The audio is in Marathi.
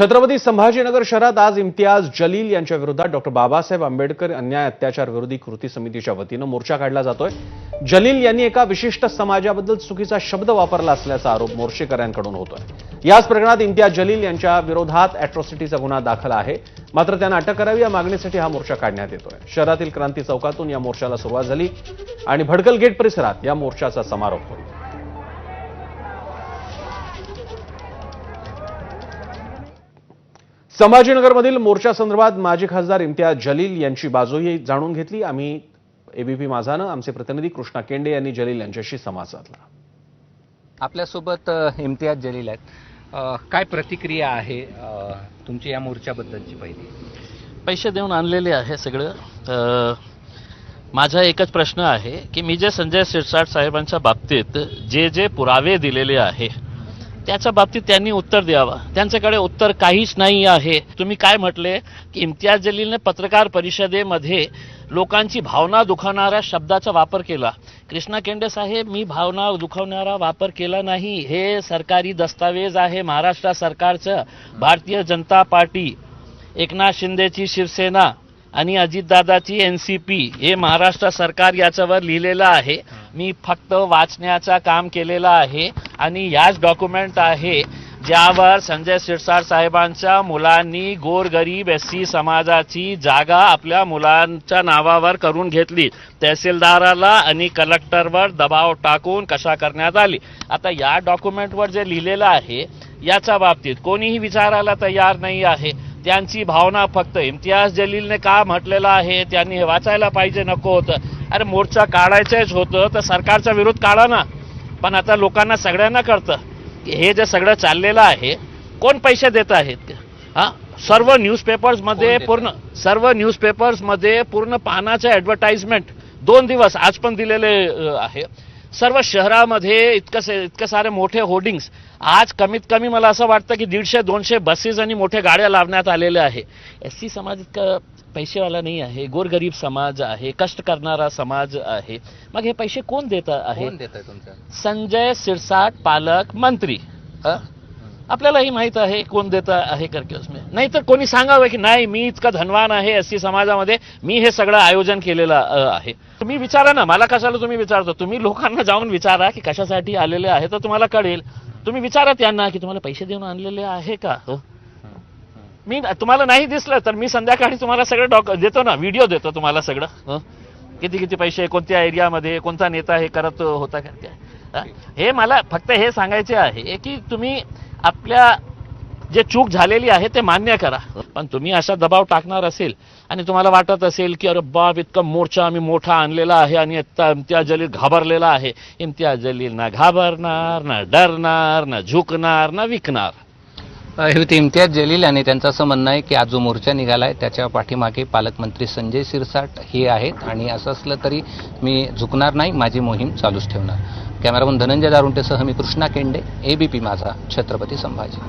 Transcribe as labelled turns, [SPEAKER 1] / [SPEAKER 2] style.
[SPEAKER 1] छत्रपती संभाजीनगर शहरात आज इम्तियाज जलील यांच्या विरोधात डॉक्टर बाबासाहेब आंबेडकर अन्याय अत्याचार विरोधी कृती समितीच्या वतीनं मोर्चा काढला जातोय. जलील यांनी एका विशिष्ट समाजाबद्दल चुकीचा शब्द वापरला असल्याचा आरोप मोर्चेकऱ्यांकडून होतोय. याच प्रकरणात इम्तियाज जलील यांच्या विरोधात अॅट्रॉसिटीचा गुन्हा दाखल आहे. मात्र त्यांना अटक करावी या मागणीसाठी हा मोर्चा काढण्यात येतोय. शहरातील क्रांती चौकातून या मोर्चाला सुरुवात झाली आणि भडकल गेट परिसरात या मोर्चाचा समारोप होईल. संभाजीनगरमधील मोर्चासंदर्भात माजी खासदार इम्तियाज जलील यांची बाजूही जाणून घेतली. आम्ही एबीपी माझानं आमचे प्रतिनिधी कृष्णा केंडे यांनी जलील यांच्याशी संवाद साधला.
[SPEAKER 2] आपल्यासोबत इम्तियाज जलील आहेत. काय प्रतिक्रिया आहे तुमची या मोर्चाबद्दलची पहिली?
[SPEAKER 3] पैसे देऊन आणलेले आहे सगळं. माझा एकच प्रश्न आहे की मी जे संजय शिरसाट साहेबांच्या बाबतीत जे जे पुरावे दिलेले आहे त्याच्या बाबतीत त्यांनी उत्तर द्यावं. त्यांच्याकडे उत्तर काहीच नाही आहे. तुम्ही काय म्हटले? की इम्तियाज जलीलने पत्रकार परिषदेमध्ये लोकांची भावना दुखावणाऱ्या शब्दाचा वापर केला. कृष्णा केंडे साहेब मी भावना दुखावणारा वापर केला नाही. हे सरकारी दस्तावेज आहे महाराष्ट्र सरकारचं. भारतीय जनता पार्टी एकनाथ शिंदेची शिवसेना आणि अजितदादाची एन सी पी हे महाराष्ट्र सरकार याच्यावर लिहिलेलं आहे. मी फक्त वाचण्याचं काम केलेलं आहे आणि याच डॉक्युमेंट आहे ज्यावर संजय शिरसाट साहेबांच्या मुलांनी गोरगरीब एस सी समाजाची जागा आपल्या मुलांच्या नावावर करून घेतली. तहसीलदाराला आणि कलेक्टरवर दबाव टाकून कशा करण्यात आली? आता या डॉक्युमेंटवर जे लिहिलेलं आहे याच्या बाबतीत कोणीही विचारायला तयार नाही आहे. त्यांची भावना फक्त इम्तियाज जलीलने का म्हटलेलं आहे? त्यांनी हे वाचायला पाहिजे नको होतं. अरे मोर्चा काढायचंच होतं तर सरकारचा विरोध काढा ना. पण आता लोकांना सगळ्यांना कळतं की हे जे सगळं चाललेलं आहे कोण पैसे देत आहेत? हा? सर्व न्यूजपेपर्समध्ये? पूर्ण सर्व न्यूजपेपर्समध्ये पूर्ण पानाचे ॲडव्हर्टाइजमेंट दोन दिवस आज पण दिलेले आहे. सर्व शहरामध्ये इतकं इतके सारे मोठे होर्डिंग्स आज कमीत कमी मला असं वाटतं की दीडशे दोनशे बसेस आणि मोठ्या गाड्या लावण्यात आलेल्या आहे. एस सी समाज इतका पैसेवाला नाही आहे. गोरगरीब समाज आहे. कष्ट करणारा समाज आहे. मग हे पैसे कोण देत आहे? संजय सिरसाट पालक मंत्री. हं? आपल्यालाही माहीत आहे कोण देत आहे करके उसमें. नाही तर कोणी सांगावं की नाही मी इतका धनवान आहे एस सी समाजामध्ये मी हे सगळं आयोजन केलेलं आहे. तुम्ही विचारा ना मला कशाला तुम्ही विचारतो? तुम्ही लोकांना जाऊन विचारा की कशासाठी आलेले आहे तर तुम्हाला कळेल. तुम्ही विचारा त्यांना की तुम्हाला पैसे देऊन आणलेले आहे का? हं? मी तुम्हाला नाही दिसलं तर मी संध्याकाळी तुम्हाला सगळं डॉक देतो ना व्हिडिओ देतो तुम्हाला सगळं. हं? किती किती पैसे कोणत्या एरियामध्ये कोणता नेता हे करत होता का? काय? हे मला फक्त हे सांगायचे आहे की तुम्ही आपल्या जे चूक झालेली आहे ते मान्य करा. पण तुम्ही असा दबाव टाकणार असेल आणि तुम्हाला वाटत असेल की अरे बाप इतका मोर्चा आम्ही मोठा आणलेला आहे आणि आता इम्तियाज जलील घाबरलेला आहे. इम्तियाज जलील ना घाबरणार ना डरणार ना झुकणार ना विकणार.
[SPEAKER 2] हे इम्तियाज जलील आणि त्यांचं असं म्हणणं आहे की आज जो मोर्चा निघाला आहे त्याच्या पाठीमागे पालकमंत्री संजय शिरसाट हे आहेत आणि असं असलं तरी मी झुकणार नाही माझी मोहीम चालूच ठेवणार. कॅमेरामन धनंजय दारुंटेसह मी कृष्णा केंडे एबीपी माझा छत्रपती संभाजी.